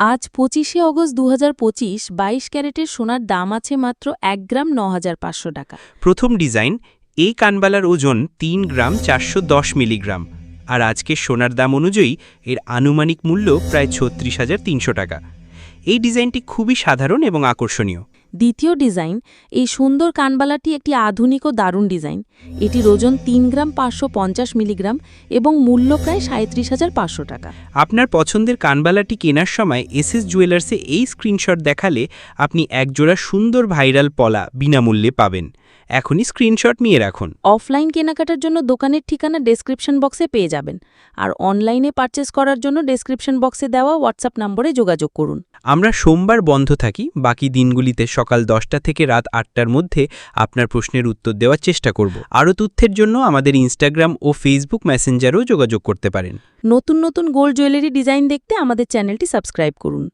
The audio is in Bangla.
আজ পঁচিশে অগস্ট দু হাজার পঁচিশ বাইশ ক্যারেটের সোনার দাম আছে মাত্র এক গ্রাম ন টাকা। প্রথম ডিজাইন, এই কানবালার ওজন তিন গ্রাম চারশো দশ মিলিগ্রাম। আর আজকের সোনার দাম অনুযায়ী এর আনুমানিক মূল্য প্রায় ছত্রিশ হাজার তিনশো টাকা। এই ডিজাইনটি খুবই সাধারণ এবং আকর্ষণীয়। দ্বিতীয় ডিজাইন এই সুন্দর কানবালাটি একটি আধুনিক ও দারুণ ডিজাইন। এটি ওজন তিন গ্রাম পাঁচশো পঞ্চাশ মিলিগ্রাম এবং মূল্য প্রায় সাঁত্রিশ হাজার পাঁচশো টাকা। আপনার পছন্দের কানবালাটি কেনার সময় এসএস জুয়েলার্সে এই স্ক্রিনশট দেখালে আপনি একজোড়া সুন্দর ভাইরাল পলা বিনামূল্যে পাবেন। এখনই স্ক্রিনশট নিয়ে রাখুন। অফলাইন কেনাকাটার জন্য দোকানের ঠিকানা ডেসক্রিপশন বক্সে পেয়ে যাবেন। আর অনলাইনে পারচেস করার জন্য ডেসক্রিপশন বক্সে দেওয়া হোয়াটসঅ্যাপ নম্বরে যোগাযোগ করুন। আমরা সোমবার বন্ধ থাকি বাকি দিনগুলিতে সকাল দশটা থেকে রাত আটটার মধ্যে আপনার প্রশ্নের উত্তর দেওয়ার চেষ্টা করব। আরও তথ্যের জন্য আমাদের ইনস্টাগ্রাম ও ফেসবুক মেসেঞ্জারও যোগাযোগ করতে পারেন। নতুন নতুন গোল্ড জুয়েলারি ডিজাইন দেখতে আমাদের চ্যানেলটি সাবস্ক্রাইব করুন।